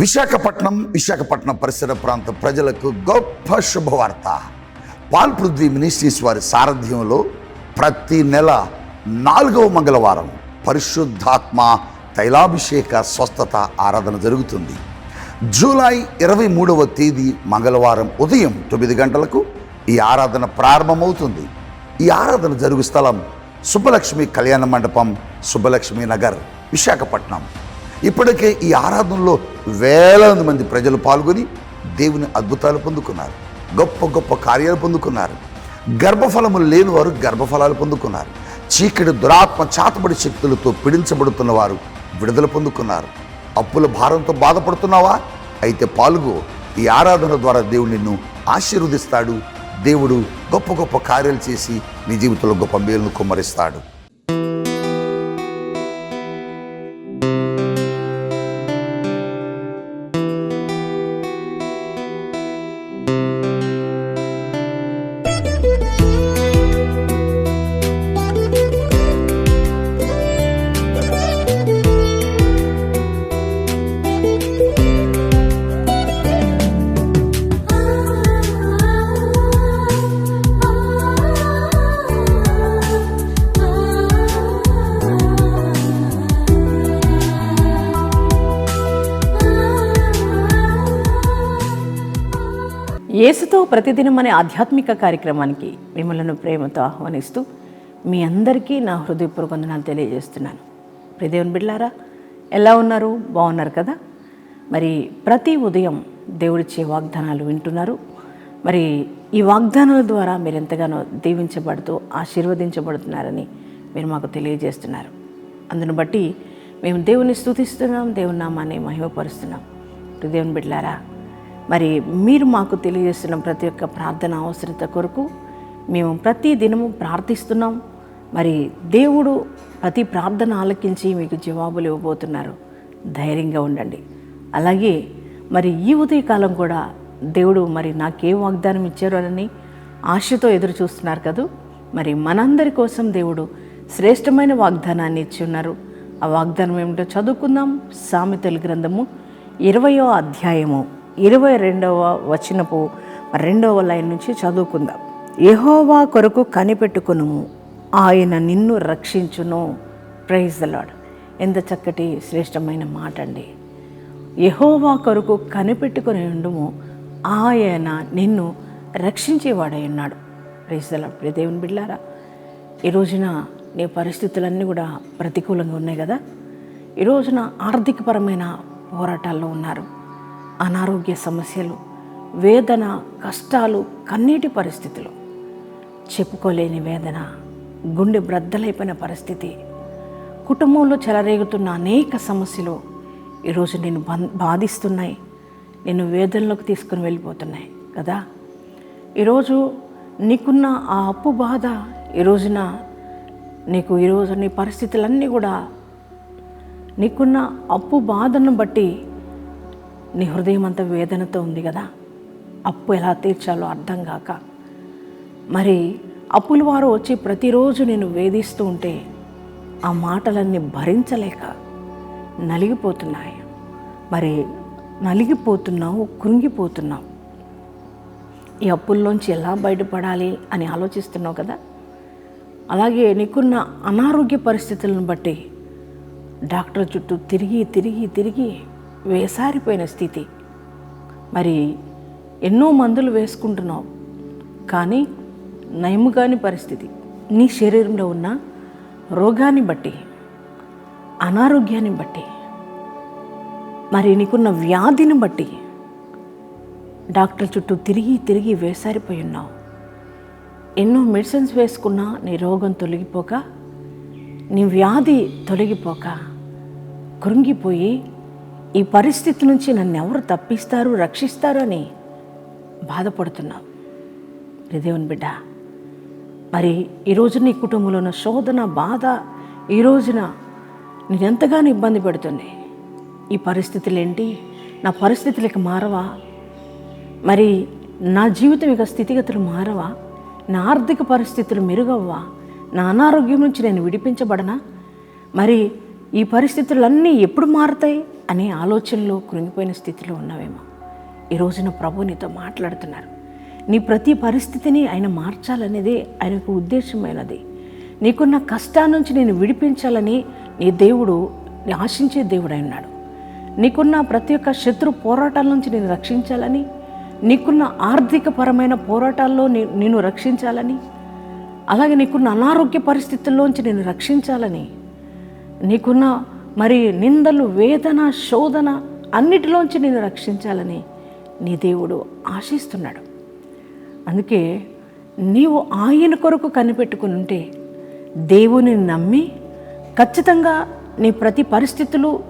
విశాఖపట్నం విశాఖపట్నం పరిసర ప్రాంత ప్రజలకు గొప్ప శుభవార్త. పాల్ పృథ్వీ మినిస్ట్రీస్ వారి సారథ్యంలో ప్రతి నెల నాలుగవ మంగళవారం పరిశుద్ధాత్మ తైలాభిషేక స్వస్థత ఆరాధన జరుగుతుంది. జూలై ఇరవై మూడవ తేదీ మంగళవారం ఉదయం తొమ్మిది గంటలకు ఈ ఆరాధన ప్రారంభమవుతుంది. ఈ ఆరాధన జరుగు స్థలం సుబ్బలక్ష్మి కళ్యాణ మండపం సుబ్బలక్ష్మి నగర్ విశాఖపట్నం. ఇప్పటికే ఈ ఆరాధనలో వేలాది మంది ప్రజలు పాల్గొని దేవుని అద్భుతాలు పొందుకున్నారు. గొప్ప గొప్ప కార్యాలు పొందుకున్నారు. గర్భఫలములు లేని వారు గర్భఫలాలు పొందుకున్నారు. చీకటి దురాత్మ చాతబడి శక్తులతో పీడించబడుతున్న వారు విడుదల పొందుకున్నారు. అప్పుల భారంతో బాధపడుతున్నావా? అయితే పాల్గో. ఈ ఆరాధన ద్వారా దేవుడు నిన్ను ఆశీర్వదిస్తాడు. దేవుడు గొప్ప గొప్ప కార్యాలు చేసి నీ జీవితంలో గొప్ప మేలును కుమ్మరిస్తాడు. యేసుతో ప్రతిదినం అనే ఆధ్యాత్మిక కార్యక్రమానికి మిమ్మల్ని ప్రేమతో ఆహ్వానిస్తూ మీ అందరికీ నా హృదయపూర్వక వందనాలు తెలియజేస్తున్నాను. ప్రియదేవుని బిడ్లారా ఎలా ఉన్నారు? బాగున్నారు కదా? మరి ప్రతి ఉదయం దేవుడిచ్చే వాగ్దానాలు వింటున్నారు. మరి ఈ వాగ్దానాల ద్వారా మీరు ఎంతగానో దీవించబడుతూ ఆశీర్వదించబడుతున్నారని మీరు మాకు తెలియజేస్తున్నారు. అందును బట్టి మేము దేవుని స్తుతిస్తున్నాం దేవుని నామాన్ని మహిమపరుస్తున్నాం. దేవుని బిడ్లారా మరి మీరు మాకు తెలియజేస్తున్న ప్రతి ఒక్క ప్రార్థన అవసరత కొరకు మేము ప్రతి దినము ప్రార్థిస్తున్నాం. మరి దేవుడు ప్రతి ప్రార్థన ఆలకించి మీకు జవాబులు ఇవ్వబోతున్నారు. ధైర్యంగా ఉండండి. అలాగే మరి ఈ ఉదయకాలం కూడా దేవుడు మరి నాకేం వాగ్దానం ఇచ్చారు అని ఆశతో ఎదురు చూస్తున్నారు కదూ? మరి మనందరి కోసం దేవుడు శ్రేష్టమైన వాగ్దానాన్ని ఇచ్చి ఉన్నారు ఆ వాగ్దానం ఏమిటో చదువుకుందాం. సామెతల గ్రంథము ఇరవయో అధ్యాయము. ఇరవై రెండవ వచనపు రెండవ లైన్ నుంచి చదువుకుందాం. యహోవా కొరకు కనిపెట్టుకును ఆయన నిన్ను రక్షించును. ప్రైజ్ ద లాడ్ ఎంత చక్కటి శ్రేష్టమైన మాట అండి యహోవా కొరకు కనిపెట్టుకుని ఉండుము ఆయన నిన్ను రక్షించేవాడై ఉన్నాడు. ప్రైజ్ ద లాడ్ దేవుని బిడ్డారా ఈ రోజున నీ పరిస్థితులన్నీ కూడా ప్రతికూలంగా ఉన్నాయి కదా? ఈ రోజున ఆర్థికపరమైన పోరాటాల్లో ఉన్నారు. అనారోగ్య సమస్యలు వేదన కష్టాలు కన్నీటి పరిస్థితులు. చెప్పుకోలేని వేదన గుండె బ్రద్దలైపోయిన పరిస్థితి. కుటుంబంలో చెలరేగుతున్న అనేక సమస్యలు ఈరోజు నేను బం- బాధిస్తున్నాయి. నేను వేదనలోకి తీసుకుని వెళ్ళిపోతున్నాయి కదా? ఈరోజు నీకున్న ఆ అప్పు బాధ ఈ రోజున నీకు ఈరోజు నీ పరిస్థితులన్నీ కూడా నీకున్న అప్పు బాధను బట్టి నీ హృదయం అంతా వేదనతో ఉంది కదా. అప్పు ఎలా తీర్చాలో అర్థం కాక. మరి అప్పుల వారు వచ్చి ప్రతిరోజు నేను వేధిస్తూ ఉంటే ఆ మాటలన్నీ భరించలేక నలిగిపోతున్నాయి. మరి నలిగిపోతున్నావు కృంగిపోతున్నావు. ఈ అప్పుల్లోంచి ఎలా బయటపడాలి అని ఆలోచిస్తున్నావు కదా. అలాగే నీకున్న అనారోగ్య పరిస్థితులను బట్టి డాక్టర్ చుట్టూ తిరిగి తిరిగి తిరిగి వేసారిపోయిన స్థితి. మరి ఎన్నో మందులు వేసుకుంటున్నావు. కానీ నయము కాని పరిస్థితి. నీ శరీరంలో ఉన్న రోగాన్ని బట్టి అనారోగ్యాన్ని బట్టి మరి నీకున్న వ్యాధిని బట్టి డాక్టర్ చుట్టూ తిరిగి తిరిగి వేసారిపోయి ఉన్నావు. ఎన్నో మెడిసిన్స్ వేసుకున్నా నీ రోగం తొలగిపోక నీ వ్యాధి తొలగిపోక కృంగిపోయి ఈ పరిస్థితి నుంచి నన్ను ఎవరు తప్పిస్తారు రక్షిస్తారు అని బాధపడుతున్నావు దేవుని బిడ్డ మరి ఈరోజు నీ కుటుంబంలో ఉన్న శోధన బాధ ఈ రోజున నేను ఎంతగానో ఇబ్బంది పెడుతుంది. ఈ పరిస్థితులు ఏంటి? నా పరిస్థితులకి మారవా? మరి నా జీవితం ఇక స్థితిగతులు మారవా? నా ఆర్థిక పరిస్థితులు మెరుగవ్వా? నా అనారోగ్యం నుంచి నేను విడిపించబడనా? మరి ఈ పరిస్థితులన్నీ ఎప్పుడు మారుతాయి? అనే ఆలోచనలో కృంగిపోయిన స్థితిలో ఉన్నావేమో. ఈ రోజున ప్రభు నీతో మాట్లాడుతున్నారు. నీ ప్రతి పరిస్థితిని ఆయన మార్చాలనేదే ఆయనకు ఉద్దేశమైనది. నీకున్న కష్టా నుంచి నేను విడిపించాలని నీ దేవుడు ఆశించే దేవుడై ఉన్నాడు. నీకున్న ప్రతి ఒక్క శత్రు పోరాటాల నుంచి నేను రక్షించాలని నీకున్న ఆర్థికపరమైన పోరాటాల్లో నేను రక్షించాలని అలాగే నీకున్న అనారోగ్య పరిస్థితుల్లోంచి నేను రక్షించాలని నీకున్న మరి నిందలు వేదన శోధన అన్నిటిలోంచి నేను రక్షించాలని నీ దేవుడు ఆశిస్తున్నాడు. అందుకే నీవు ఆయన కొరకు కనిపెట్టుకుని ఉంటే దేవుని నమ్మి ఖచ్చితంగా నీ ప్రతి పరిస్థితులు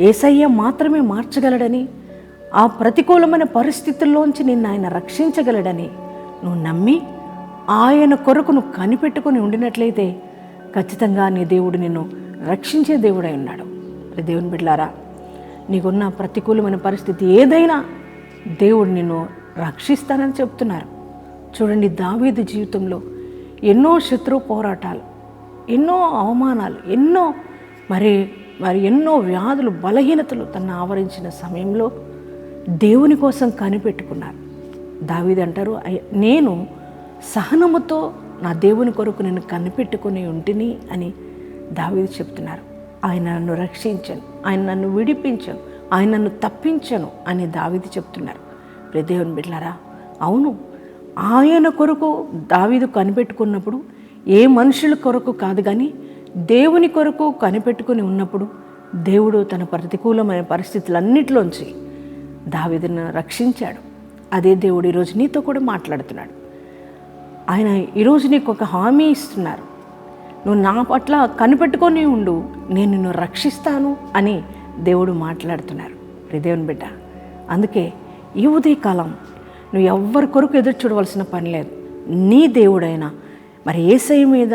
ఏసయ్య మాత్రమే మార్చగలడని ఆ ప్రతికూలమైన పరిస్థితుల్లోంచి నిన్ను ఆయన రక్షించగలడని నువ్వు నమ్మి ఆయన కొరకు నువ్వు కనిపెట్టుకుని ఉండినట్లయితే ఖచ్చితంగా నీ దేవుడు నిన్ను రక్షించే దేవుడై ఉన్నాడు. దేవుని బిడ్లారా నీకున్న ప్రతికూలమైన పరిస్థితి ఏదైనా దేవుడు నిన్ను రక్షిస్తానని చెప్తున్నారు. చూడండి దావీదు జీవితంలో ఎన్నో శత్రు పోరాటాలు ఎన్నో అవమానాలు ఎన్నో మరి మరి ఎన్నో వ్యాధులు బలహీనతలు తను ఆవరించిన సమయంలో దేవుని కోసం కనిపెట్టుకున్నారు. దావీది అంటారు నేను సహనముతో నా దేవుని కొరకు నేను కనిపెట్టుకుని ఉంటిని అని దావీదు చెప్తున్నారు ఆయన నన్ను రక్షించను ఆయన నన్ను విడిపించను ఆయన నన్ను తప్పించను అని దావీదు చెప్తున్నారు. ప్రదేవుని బిడ్లారా అవును ఆయన కొరకు దావీదు కనిపెట్టుకున్నప్పుడు ఏ మనుషుల కొరకు కాదు కానీ దేవుని కొరకు కనిపెట్టుకుని ఉన్నప్పుడు దేవుడు తన ప్రతికూలమైన పరిస్థితులన్నిటిలోంచి దావీదును రక్షించాడు. అదే దేవుడు ఈరోజు నీతో కూడా మాట్లాడుతున్నాడు. ఆయన ఈరోజు నీకు ఒక హామీ ఇస్తున్నారు. నువ్వు నా పట్ల కనిపెట్టుకొని ఉండు నేను నిన్ను రక్షిస్తాను అని దేవుడు మాట్లాడుతున్నారు. ప్రియ దేవుని బిడ్డ అందుకే ఈ ఉదయకాలం నువ్వు ఎవ్వరి కొరకు ఎదురు చూడవలసిన పని లేదు. నీ దేవుడైన మరి ఏసై మీద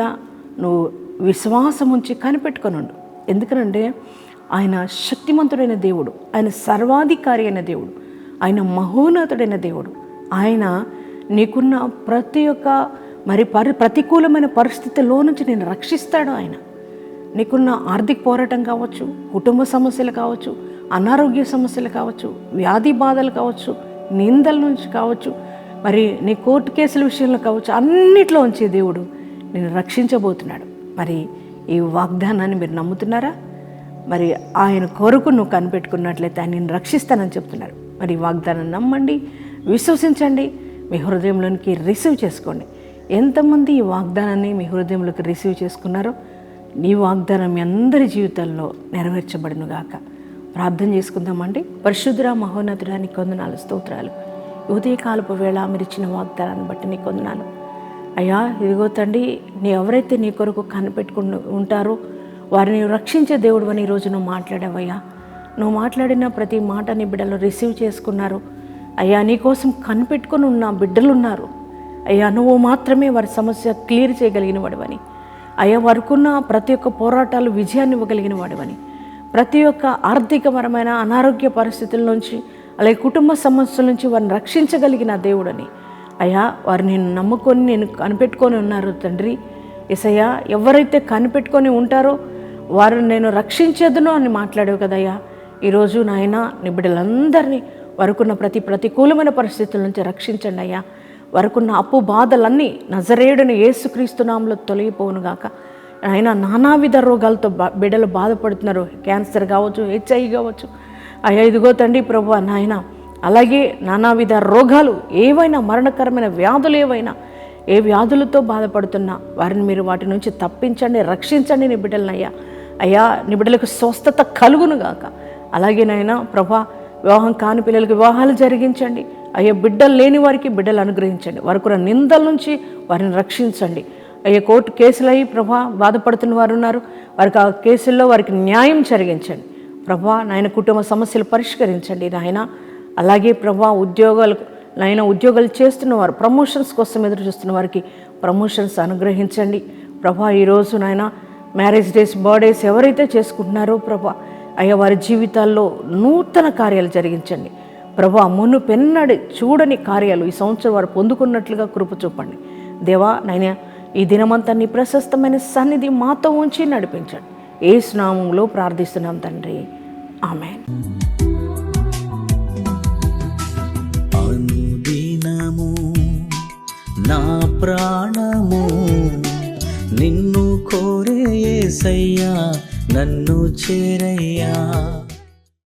నువ్వు విశ్వాసం ఉంచి కనిపెట్టుకొని ఉండు. ఎందుకనంటే ఆయన శక్తిమంతుడైన దేవుడు ఆయన సర్వాధికారి అయిన దేవుడు ఆయన మహోన్నతుడైన దేవుడు. ఆయన నీకున్న ప్రతి ఒక్క మరి పరి ప్రతికూలమైన పరిస్థితుల్లో నుంచి నేను రక్షిస్తాడు ఆయన. నీకున్న ఆర్థిక పోరాటం కావచ్చు కుటుంబ సమస్యలు కావచ్చు అనారోగ్య సమస్యలు కావచ్చు వ్యాధి బాధలు కావచ్చు నిందల నుంచి కావచ్చు మరి నీ కోర్టు కేసుల విషయంలో కావచ్చు అన్నిట్లో ఉంచే దేవుడు నేను రక్షించబోతున్నాడు. మరి ఈ వాగ్దానాన్ని మీరు నమ్ముతున్నారా? మరి ఆయన కొరకు నువ్వు కనిపెట్టుకున్నట్లయితే ఆయన నేను రక్షిస్తానని చెప్తున్నారు. మరి వాగ్దానం నమ్మండి విశ్వసించండి మీ హృదయంలోనికి రిసీవ్ చేసుకోండి. ఎంతమంది ఈ వాగ్దానాన్ని మీ హృదయంలోకి రిసీవ్ చేసుకున్నారో నీ వాగ్దానం మీ అందరి జీవితాల్లో నెరవేర్చబడును గాక. ప్రార్థన చేసుకుందామండి. పరిశుద్ధుర మహోన్నతుడా నీ కొందనాలు స్తోత్రాలు ఉదయకాలపు వేళ మీరు ఇచ్చిన వాగ్దానాన్ని బట్టి నీ కొందనాలు అయ్యా ఇదిగో తండ్రి నీ ఎవరైతే నీ కొరకు కనిపెట్టుకుని ఉంటారో వారిని రక్షించే దేవుడు అని ఈరోజు నువ్వు మాట్లాడావయ్యా. నువ్వు మాట్లాడిన ప్రతి మాట నీ బిడ్డలు రిసీవ్ చేసుకున్నారు. అయ్యా నీ కోసం కనిపెట్టుకుని ఉన్న బిడ్డలు ఉన్నారు అయ్యా నువ్వు మాత్రమే వారి సమస్య క్లియర్ చేయగలిగిన వాడివని అయ్యా వారికున్న ప్రతి ఒక్క పోరాటాలు విజయాన్ని ఇవ్వగలిగిన వాడివని ప్రతి ఒక్క ఆర్థికపరమైన అనారోగ్య పరిస్థితుల నుంచి అలాగే కుటుంబ సమస్యల నుంచి వారిని రక్షించగలిగిన దేవుడని. అయ్యా వారు నేను నమ్ముకొని నేను కనిపెట్టుకొని ఉన్నారు తండ్రి. ఎసయ్యా ఎవరైతే కనిపెట్టుకొని ఉంటారో వారు నేను రక్షించేదను అని మాట్లాడావు కదయ్యా. ఈరోజు నాయన నీ బిడ్డలందరినీ వరకున్న ప్రతి ప్రతికూలమైన పరిస్థితుల నుంచి రక్షించండి అయ్యా. వరకున్న అప్పు బాధలన్నీ నజరేయుడిని యేసుక్రీస్తునామంలో తొలగిపోవునుగాక ఆయన నానావిధ రోగాలతో బా బిడ్డలు బాధపడుతున్నారు. క్యాన్సర్ కావచ్చు హెచ్ఐ కావచ్చు. అయ్యా ఇదిగో తండ్రి ప్రభు నాయన అలాగే నానావిధ రోగాలు ఏవైనా మరణకరమైన వ్యాధులు ఏవైనా ఏ వ్యాధులతో బాధపడుతున్నా వారిని మీరు వాటి నుంచి తప్పించండి రక్షించండి నీ బిడ్డలనయ్యా అయ్యా నీ బిడ్డలకు స్వస్థత కలుగును గాక. అలాగే నాయన ప్రభా వివాహం కాని పిల్లలకు వివాహాలు జరిగించండి. అయ్యా బిడ్డలు లేని వారికి బిడ్డలు అనుగ్రహించండి. వారికి నిందల నుంచి వారిని రక్షించండి. అయ్యా కోర్టు కేసులయ్యి ప్రభా బాధపడుతున్న వారు ఉన్నారు. వారికి ఆ కేసుల్లో వారికి న్యాయం జరిగించండి. ప్రభా నాయన కుటుంబ సమస్యలు పరిష్కరించండి నాయన. అలాగే ప్రభా ఉద్యోగాలు నాయన ఉద్యోగాలు చేస్తున్నవారు ప్రమోషన్స్ కోసం ఎదురు చూస్తున్న వారికి ప్రమోషన్స్ అనుగ్రహించండి. ప్రభా ఈరోజు నాయన మ్యారేజ్ డేస్ బర్త్డేస్ ఎవరైతే చేసుకుంటున్నారో ప్రభా అయ్యా వారి జీవితాల్లో నూతన కార్యాలు జరిగించండి. ప్రభా మును పెన్నడి చూడని కార్యాలు ఈ సంవత్సరం వారు పొందుకున్నట్లుగా కృప చూపండి. దేవా నాయన ఈ దినమంతా నీ ప్రశస్తమైన సన్నిధి మాతో ఉంచి నడిపించండి. ఏ స్నామంలో ప్రార్థిస్తున్నాం తండ్రి. ఆమె నా ప్రాణము నిన్ను కోరే నన్ను చేరయ్యా.